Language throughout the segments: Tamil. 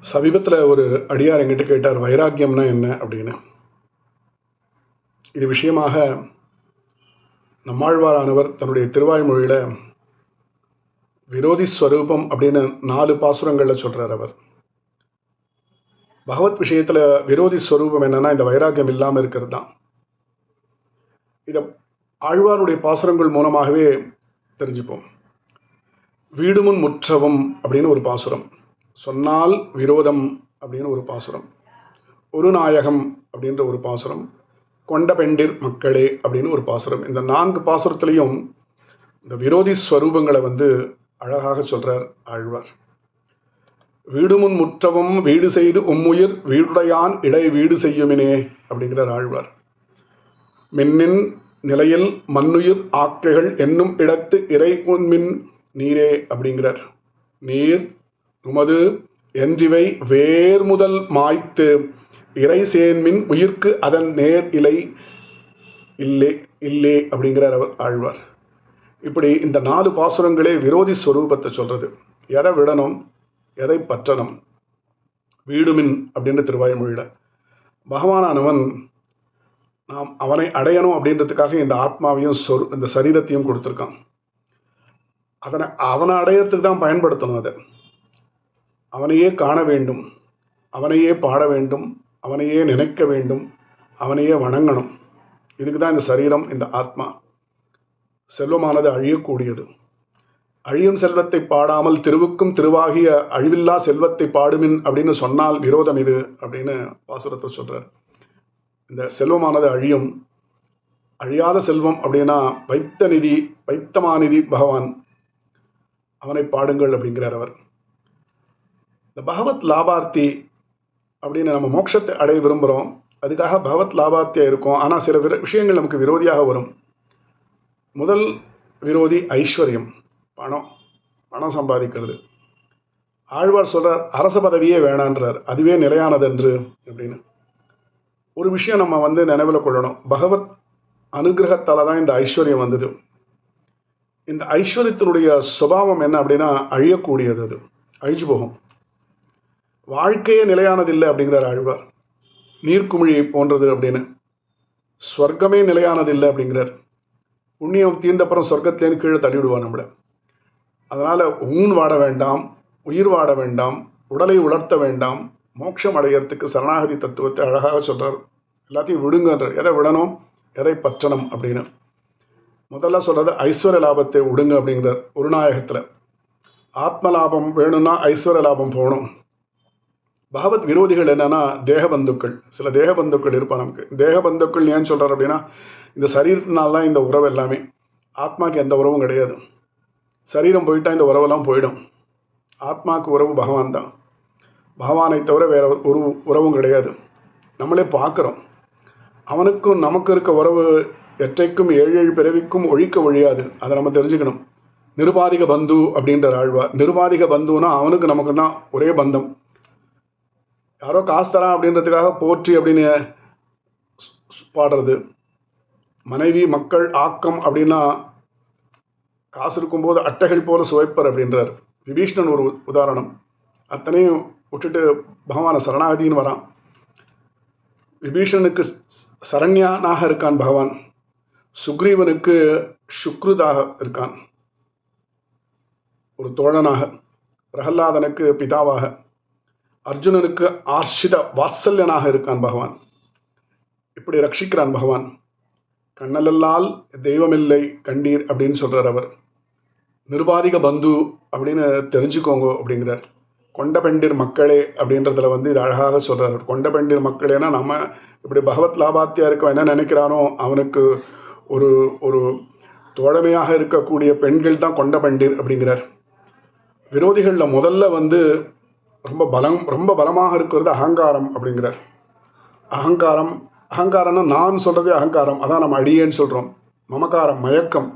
சமீபத்தில் ஒரு அடியார் என்கிட்ட கேட்டார் வைராக்கியம்னா என்ன? அப்படின்னு. இது விஷயமாக நம்மாழ்வாரானவர் தன்னுடைய திருவாய்மொழியில் விரோதி ஸ்வரூபம் அப்படின்னு நாலு பாசுரங்களில் சொல்கிறார் அவர். பகவத் விஷயத்தில் விரோதி ஸ்வரூபம் என்னன்னா இந்த வைராக்கியம் இல்லாமல் இருக்கிறது தான். இதை ஆழ்வாருடைய பாசுரங்கள் மூலமாகவே தெரிஞ்சுப்போம். வீடுமுன் முற்றவும் அப்படின்னு ஒரு பாசுரம். சொன்னால் விரோதம் அப்படின்னு ஒரு பாசுரம். ஒரு நாயகம் அப்படின்ற ஒரு பாசுரம். கொண்ட பெண்டிர் மக்களே அப்படின்னு ஒரு பாசுரம். இந்த நான்கு பாசுரத்துலேயும் இந்த விரோதி ஸ்வரூபங்களை வந்து அழகாக சொல்கிறார் ஆழ்வார். வீடுமுன் முற்றவும் வீடு செய்து உம்முயிர் வீடுடையான் இடை வீடு செய்யுமினே அப்படிங்கிறார் ஆழ்வார். மின்னின் நிலையில் மண்ணுயிர் ஆக்கைகள் என்னும் இடத்து இறை உண்மின் நீரே அப்படிங்கிறார். நீர் உமது என்றிவை வேர் முதல் மாய்த்து இறைசேன்மின் உயிர்க்கு அதன் நேர் இலை இல்லே இல்லே அப்படிங்கிறார் அவர் ஆழ்வார். இப்படி இந்த நாலு பாசுரங்களே விரோதி ஸ்வரூபத்தை சொல்றது. எதை விடணும் எதை பற்றணும்? வீடுமின் அப்படின்ற திருவாய்மொழியில். பகவானானவன் நாம் அவனை அடையணும் அப்படின்றதுக்காக இந்த ஆத்மாவையும் சொரு இந்த சரீரத்தையும் கொடுத்துருக்கான். அதனை அவனை அடையிறதுக்கு தான் பயன்படுத்தணும் அதை. அவனையே காண வேண்டும். அவனையே பாட வேண்டும். அவனையே நினைக்க வேண்டும். அவனையே வணங்கணும். இதுக்கு தான் இந்த சரீரம் இந்த ஆத்மா. செல்வமானது அழியக்கூடியது. அழியும் செல்வத்தை பாடாமல் திருவுக்கும் திருவாகிய அழிவில்லா செல்வத்தை பாடுமின் அப்படின்னு சொன்னால் விரோதம் இது அப்படின்னு வாசுரத்தை சொல்கிறார் இந்த செல்வமானது அழியும். அழியாத செல்வம் அப்படின்னா வைத்த நிதி வைத்தமாநிதி பகவான் அவனை பாடுங்கள் அப்படிங்கிறார் அவர். இந்த பகவத் லாபார்த்தி அப்படின்னு நம்ம மோட்சத்தை அடைய விரும்புகிறோம் அதுக்காக பகவத் லாபார்த்தியாக இருக்கும். ஆனால் சில விஷயங்கள் நமக்கு விரோதியாக வரும். முதல் விரோதி ஐஸ்வர்யம் பணம் பணம் சம்பாதிக்கிறது. ஆழ்வார் சொல்கிறார் அரச பதவியே வேணான்றார். அதுவே நிலையானது என்று அப்படின்னு. ஒரு விஷயம் நம்ம வந்து நினைவில் கொள்ளணும். பகவத் அனுகிரகத்தால் தான் இந்த ஐஸ்வர்யம் வந்தது. இந்த ஐஸ்வர்யத்தினுடைய சுபாவம் என்ன அப்படின்னா அழியக்கூடியது அது. அழிஞ்சு போகும். வாழ்க்கையே நிலையானதில்லை அப்படிங்கிறார் ஆழ்வார். நீர்க்குமிழி போன்றது அப்படின்னு. ஸ்வர்க்கமே நிலையானதில்லை அப்படிங்கிறார். புண்ணியம் தீர்ந்தப்புறம் சொர்க்கத்திலேருந்து கீழே தள்ளிவிடுவான் நம்மளை. அதனால் ஊன் வாட வேண்டாம் உயிர் வாட வேண்டாம் உடலை உலர்த்த வேண்டாம் மோட்சம் அடையிறதுக்கு சரணாகதி தத்துவத்தை அழகாக சொல்கிறார் எல்லாத்தையும் விடுங்கன்றார். எதை விடணும்? எதை பற்றணும் அப்படின்னு. முதல்ல சொல்கிறது ஐஸ்வர்ய லாபத்தை விடுங்க அப்படிங்கிறார். ஒரு நாயகத்தில் ஆத்ம லாபம் வேணும்னா ஐஸ்வர்ய லாபம் போகணும். பகவத் விரோதிகள் என்னன்னா தேகபந்துக்கள். சில தேகபந்துக்கள் இருப்பான் நமக்கு. தேகபந்துக்கள் ஏன் சொல்கிறார் அப்படின்னா இந்த சரீரத்தினால தான் இந்த உறவு எல்லாமே. ஆத்மாக்கு எந்த உறவும் கிடையாது. சரீரம் போயிட்டா இந்த உறவெல்லாம் போயிடும். ஆத்மாவுக்கு உறவு பகவான் தான். பகவானை தவிர வேற ஒரு உறவும் கிடையாது. நம்மளே பார்க்குறோம். அவனுக்கும் நமக்கு இருக்க உறவு எற்றைக்கும் ஏழு ஏழு பிறவிக்கும் ஒழிக்க ஒழியாது. அதை நம்ம தெரிஞ்சுக்கணும். நிருபாதிக பந்து அப்படின்ற ஆழ்வார். நிருபாதிக பந்துன்னா அவனுக்கு நமக்கு தான் ஒரே பந்தம். யாரோ காசு தரான் அப்படின்றதுக்காக போற்றி அப்படின்னு பாடுறது. மனைவி மக்கள் ஆக்கம் அப்படின்னா காசு இருக்கும்போது அட்டைகள் போல சுவைப்பர் அப்படின்றார். விபீஷ்ணன் ஒரு உதாரணம். அத்தனையும் விட்டுட்டு பகவானை சரணாகதின்னு வரான். விபீஷணனுக்கு சரண்யானாக இருக்கான் பகவான். சுக்ரீவனுக்கு சுக்ருதாக இருக்கான். ஒரு தோழனாக. பிரகல்லாதனுக்கு பிதாவாக. அர்ஜுனனுக்கு ஆர்ஷித வாத்சல்யனாக இருக்கான் பகவான். இப்படி ரட்சிக்கிறான் பகவான். கண்ணலல்லால் தெய்வமில்லை கண்டீர் அப்படின்னு சொல்கிறார் அவர். நிருபாதிக பந்து அப்படின்னு தெரிஞ்சுக்கோங்க அப்படிங்கிறார். கொண்டபெண்டிர் மக்களே அப்படின்றதுல வந்து இது அழகாக சொல்கிறார் கொண்ட பெண்டிர் மக்களேனா நம்ம இப்படி பகவத் லாபாத்தியாக இருக்க என்ன நினைக்கிறானோ அவனுக்கு ஒரு ஒரு தோழமையாக இருக்கக்கூடிய பெண்கள் தான் கொண்ட பெண்டிர் அப்படிங்கிறார். விரோதிகளில் முதல்ல வந்து ரொம்ப பலம் ரொம்ப பலமாக இருக்கிறது அகங்காரம் அப்படிங்கிறார் அகங்காரம் அகங்காரம்னா நான் சொல்கிறதே அகங்காரம். அதான் நம்ம அடியேன்னு சொல்கிறோம் மமக்காரம் மயக்கம்.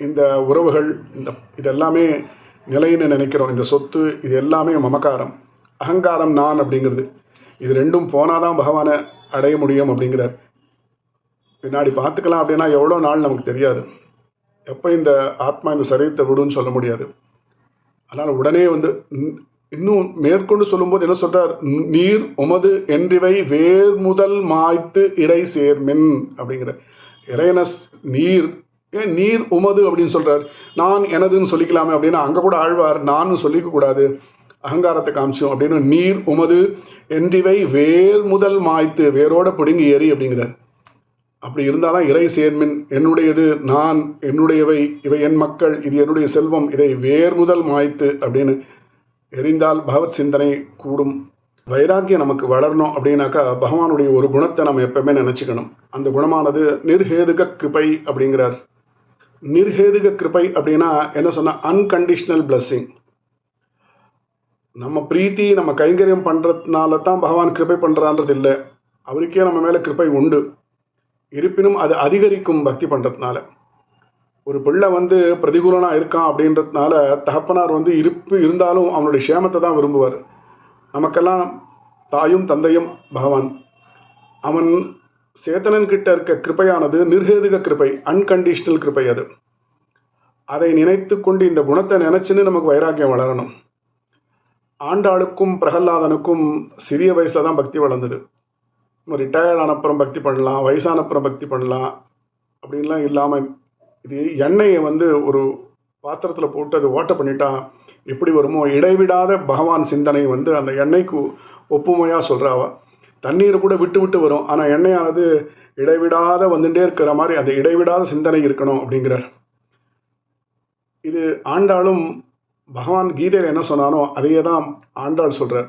இந்த உறவுகள் இந்த இதெல்லாமே நிலைன்னு நினைக்கிறோம். இந்த சொத்து இது எல்லாமே மமக்காரம். அகங்காரம் நான் அப்படிங்கிறது. இது ரெண்டும் போனால் தான் பகவானை அடைய முடியும் அப்படிங்கிறார். பின்னாடி பார்த்துக்கலாம் அப்படின்னா எவ்வளோ நாள் நமக்கு தெரியாது. எப்போ இந்த ஆத்மா இந்த சரீரத்தை விடுன்னு சொல்ல முடியாது. அதனால் உடனே வந்து இன்னும் மேற்கொண்டு சொல்லும்போது என்ன சொல்றார்? நீர் உமது என்றிவை வேர் முதல் மாய்த்து இறை சேர்மின் அப்படிங்கிற. இறையனஸ் நீர் ஏன் நீர் உமது அப்படின்னு சொல்றார். நான் எனதுன்னு சொல்லிக்கலாமே அப்படின்னா அங்கே கூட ஆழ்வார் நான் சொல்லிக்க கூடாது அகங்காரத்தை காமிச்சோம் அப்படின்னு நீர் உமது என்றிவை வேர் முதல் மாய்த்து வேரோட பிடுங்கி ஏறி அப்படிங்கிறார். அப்படி இருந்தால் தான் இறை சேர்மின் என்னுடையது நான் என்னுடையவை இவை என் மக்கள் இது என்னுடைய செல்வம் இதை வேர் முதல் மாய்த்து அப்படின்னு எரிந்தால் பகவத் சிந்தனை கூடும். வைராக்கியம் நமக்கு வளரணும் அப்படின்னாக்கா பகவானுடைய ஒரு குணத்தை நம்ம எப்பவுமே நினச்சிக்கணும். அந்த குணமானது நிர்ஹேதுக கிருபை அப்படிங்கிறார். நிர்ஹேதுக கிருபை அப்படின்னா என்ன சொன்னால் அன்கண்டிஷ்னல் பிளஸ்ஸிங் நம்ம பிரீத்தி நம்ம கைங்கரியம் பண்ணுறதுனால தான் பகவான் கிருபை பண்ணுறான்றது இல்லை. அவருக்கே நம்ம மேலே கிருபை உண்டு. இருப்பினும் அது அதிகரிக்கும் பக்தி பண்ணுறதுனால ஒரு பிள்ளை வந்து பிரதிகூலனாக இருக்கான் அப்படின்றதுனால தகப்பனார் வந்து இருப்பு இருந்தாலும் அவனுடைய சேமத்தை தான் விரும்புவார். நமக்கெல்லாம் தாயும் தந்தையும் பகவான். அவன் சேத்தனன்கிட்ட இருக்க கிருபையானது நிர்ஹேதுக கிருபை அன்கண்டிஷனல் கிருபை அது. அதை நினைத்து கொண்டு இந்த குணத்தை நினச்சின்னு நமக்கு வைராக்கியம் வளரணும். ஆண்டாளுக்கும் பிரகல்லாதனுக்கும் சிறிய வயசில் தான் பக்தி வளர்ந்தது. ரிட்டையர்ட் ஆனப்புறம் பக்தி பண்ணலாம் வயசானப்புறம் பக்தி பண்ணலாம் அப்படின்லாம் இல்லாமல் இது எண்ணெயை வந்து ஒரு பாத்திரத்தில் போட்டு அது ஓட்ட பண்ணிட்டா எப்படி வருமோ? இடைவிடாத பகவான் சிந்தனை வந்து அந்த எண்ணெய்க்கு ஒப்புமையாக சொல்கிறாவ தண்ணீர் கூட விட்டு விட்டு வரும். ஆனால் எண்ணெயானது இடைவிடாத வந்துட்டே இருக்கிற மாதிரி அந்த இடைவிடாத சிந்தனை இருக்கணும் அப்படிங்கிறார். இது ஆண்டாளும் பகவான் கீதையில் என்ன சொன்னானோ அதையே தான் ஆண்டாள் சொல்கிறார்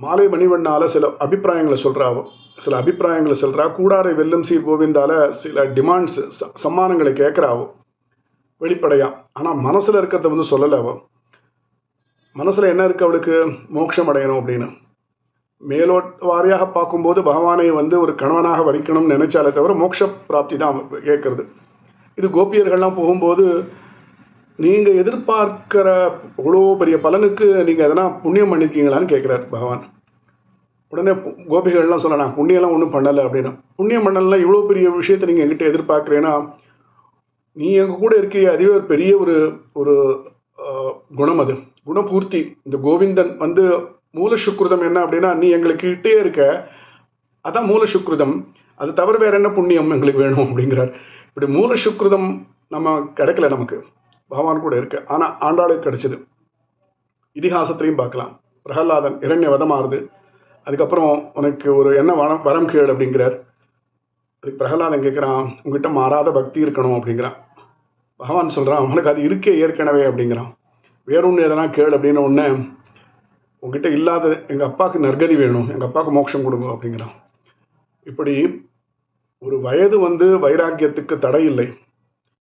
மாலை மணிவண்ணால் சில அபிப்பிராயங்களை சொல்கிறாவோ சில அபிப்பிராயங்களை சொல்கிறா கூடாரை வெல்லும் சி கோவிந்தால் சில டிமாண்ட்ஸ் சம்மானங்களை கேட்குறாவோ வெளிப்படையா. ஆனால் மனசில் இருக்கிறத வந்து சொல்லலை அவள் மனசில் என்ன இருக்குது அவளுக்கு? மோட்சம் அடையணும் அப்படின்னு. மேலோட் வாரியாக பார்க்கும்போது பகவானை வந்து ஒரு கணவனாக வரிக்கணும்னு நினைச்சாலே தவிர மோட்ச பிராப்தி தான் கேட்குறது இது கோபியர்கள்லாம் போகும்போது நீங்கள் எதிர்பார்க்கிற இவ்வளோ பெரிய பலனுக்கு நீங்கள் எதனா புண்ணியம் பண்ணியிருக்கீங்களான்னு கேட்குறார் பகவான். உடனே கோபிகள்லாம் சொல்ல நான் புண்ணியம்லாம் ஒன்றும் பண்ணலை அப்படின்னு. புண்ணியம் பண்ணலாம் இவ்வளோ பெரிய விஷயத்தை நீங்கள் எங்கிட்ட எதிர்பார்க்குறேன்னா நீ எங்கள் கூட இருக்கிய அதுவே ஒரு பெரிய ஒரு ஒரு குணம் அது. குணபூர்த்தி. இந்த கோவிந்தன் வந்து மூல சுக்ருதம் என்ன அப்படின்னா நீ எங்களுக்கு கிட்டே இருக்க அதான் மூல சுக்ருதம் அது தவிர வேற என்ன புண்ணியம் எங்களுக்கு வேணும் அப்படிங்கிறார். இப்படி மூல சுக்ருதம் நம்ம கிடைக்கல நமக்கு. பகவான் கூட இருக்கு. ஆனால் ஆண்டாளுக்கு கிடைச்சது. இதிகாசத்திலையும் பார்க்கலாம். பிரகலாதன் இரண்ய வதமாறுது அதுக்கப்புறம் உனக்கு ஒரு என்ன வனம் வரம் கேள் அப்படிங்கிறார். அதுக்கு பிரகலாதன் கேட்குறான் உங்ககிட்ட மாறாத பக்தி இருக்கணும் அப்படிங்கிறான். பகவான் சொல்கிறான் அவனுக்கு அது இருக்கே ஏற்கனவே அப்படிங்கிறான். வேறொன்று எதனா கேள் அப்படின்னு ஒன்று உங்ககிட்ட இல்லாத எங்கள் அப்பாவுக்கு நற்கதி வேணும். எங்கள் அப்பாவுக்கு மோட்சம் கொடுங்க அப்படிங்கிறான். இப்படி ஒரு வயது வந்து வைராக்கியத்துக்கு தடை இல்லை